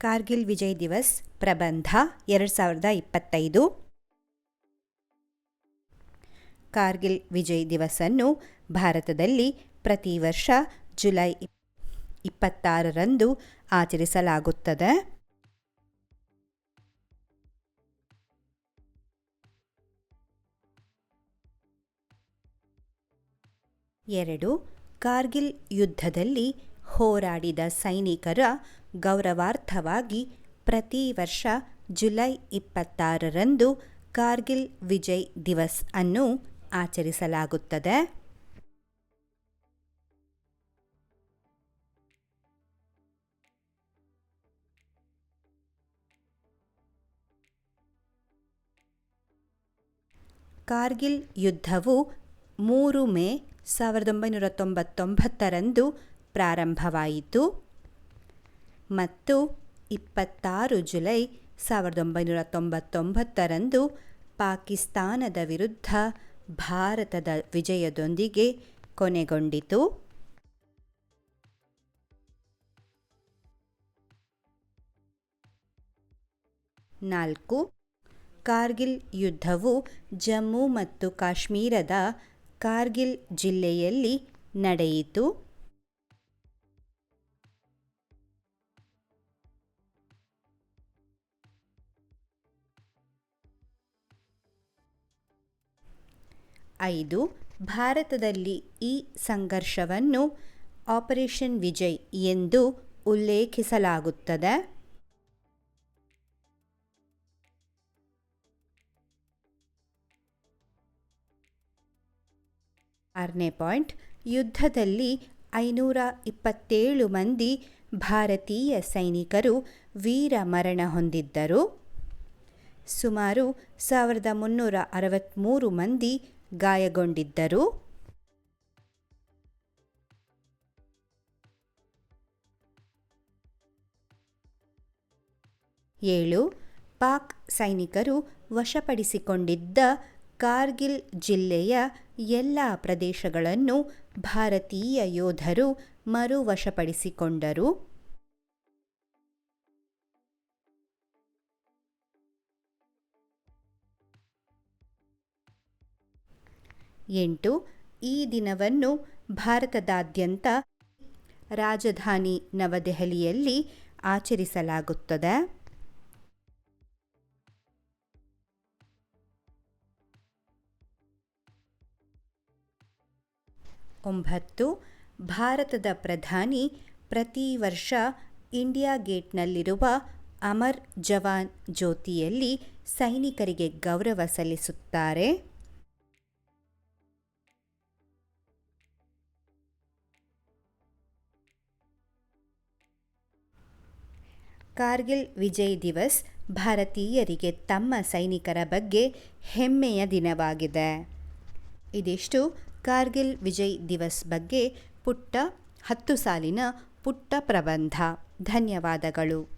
ಕಾರ್ಗಿಲ್ ವಿಜಯ್ ದಿವಸ್ ಪ್ರಬಂಧ ಎರಡು ಸಾವಿರದ ಇಪ್ಪತ್ತೈದು. ಕಾರ್ಗಿಲ್ ವಿಜಯ್ ದಿವಸನ್ನು ಭಾರತದಲ್ಲಿ ಪ್ರತಿ ವರ್ಷ ಜುಲೈ ಇಪ್ಪತ್ತಾರರಂದು ಆಚರಿಸಲಾಗುತ್ತದೆ. ಎರಡು, ಕಾರ್ಗಿಲ್ ಯುದ್ಧದಲ್ಲಿ ಹೋರಾಡಿದ ಸೈನಿಕರ ಗೌರವಾರ್ಥವಾಗಿ ಪ್ರತಿ ವರ್ಷ ಜುಲೈ ಇಪ್ಪತ್ತಾರರಂದು ಕಾರ್ಗಿಲ್ ವಿಜಯ್ ದಿವಸ್ ಅನ್ನು ಆಚರಿಸಲಾಗುತ್ತದೆ. ಕಾರ್ಗಿಲ್ ಯುದ್ಧವು ಮೂರು ಮೇ ಸಾವಿರದ ಒಂಬೈನೂರ ತೊಂಬತ್ತೊಂಬತ್ತರಂದು ಪ್ರಾರಂಭವಾಯಿತು. ಮತ್ತು ಇಪ್ಪತ್ತಾರು ಜುಲೈ ಸಾವಿರದ ಒಂಬೈನೂರ ತೊಂಬತ್ತೊಂಬತ್ತರಂದು ಪಾಕಿಸ್ತಾನದ ವಿರುದ್ಧ ಭಾರತದ ವಿಜಯದೊಂದಿಗೆ ಕೊನೆಗೊಂಡಿತು. ನಾಲ್ಕು, ಕಾರ್ಗಿಲ್ ಯುದ್ಧವು ಜಮ್ಮು ಮತ್ತು ಕಾಶ್ಮೀರದ ಕಾರ್ಗಿಲ್ ಜಿಲ್ಲೆಯಲ್ಲಿ ನಡೆಯಿತು. ಐದು, ಭಾರತದಲ್ಲಿ ಈ ಸಂಘರ್ಷವನ್ನು ಆಪರೇಷನ್ ವಿಜಯ್ ಎಂದು ಉಲ್ಲೇಖಿಸಲಾಗುತ್ತದೆ. ಆರನೇ ಪಾಯಿಂಟ್, ಯುದ್ಧದಲ್ಲಿ ಐನೂರ ಇಪ್ಪತ್ತೇಳು ಮಂದಿ ಭಾರತೀಯ ಸೈನಿಕರು ವೀರ ಮರಣ ಹೊಂದಿದ್ದರು. ಸುಮಾರು ಸಾವಿರದ ಮುನ್ನೂರ ಅರವತ್ತ್ಮೂರು ಮಂದಿ ಗಾಯಗೊಂಡಿದ್ದರು. ಏಳು ಪಾಕ್ ಸೈನಿಕರು ವಶಪಡಿಸಿಕೊಂಡಿದ್ದ ಕಾರ್ಗಿಲ್ ಜಿಲ್ಲೆಯ ಎಲ್ಲ ಪ್ರದೇಶಗಳನ್ನು ಭಾರತೀಯ ಯೋಧರು ಮರುವಶಪಡಿಸಿಕೊಂಡರು. ಎಂಟು, ಈ ದಿನವನ್ನು ಭಾರತದಾದ್ಯಂತ ರಾಜಧಾನಿ ನವದೆಹಲಿಯಲ್ಲಿ ಆಚರಿಸಲಾಗುತ್ತದೆ. ಒಂಬತ್ತು, ಭಾರತದ ಪ್ರಧಾನಿ ಪ್ರತಿ ವರ್ಷ ಇಂಡಿಯಾ ಗೇಟ್ನಲ್ಲಿರುವ ಅಮರ್ ಜವಾನ್ ಜ್ಯೋತಿಯಲ್ಲಿ ಸೈನಿಕರಿಗೆ ಗೌರವ ಸಲ್ಲಿಸುತ್ತಾರೆ. ಕಾರ್ಗಿಲ್ ವಿಜಯ್ ದಿವಸ್ ಭಾರತೀಯರಿಗೆ ತಮ್ಮ ಸೈನಿಕರ ಬಗ್ಗೆ ಹೆಮ್ಮೆಯ ದಿನವಾಗಿದೆ. ಇದಿಷ್ಟು ಕಾರ್ಗಿಲ್ ವಿಜಯ್ ದಿವಸ್ ಬಗ್ಗೆ ಪುಟ್ಟ ಹತ್ತು ಸಾಲಿನ ಪುಟ್ಟ ಪ್ರಬಂಧ. ಧನ್ಯವಾದಗಳು.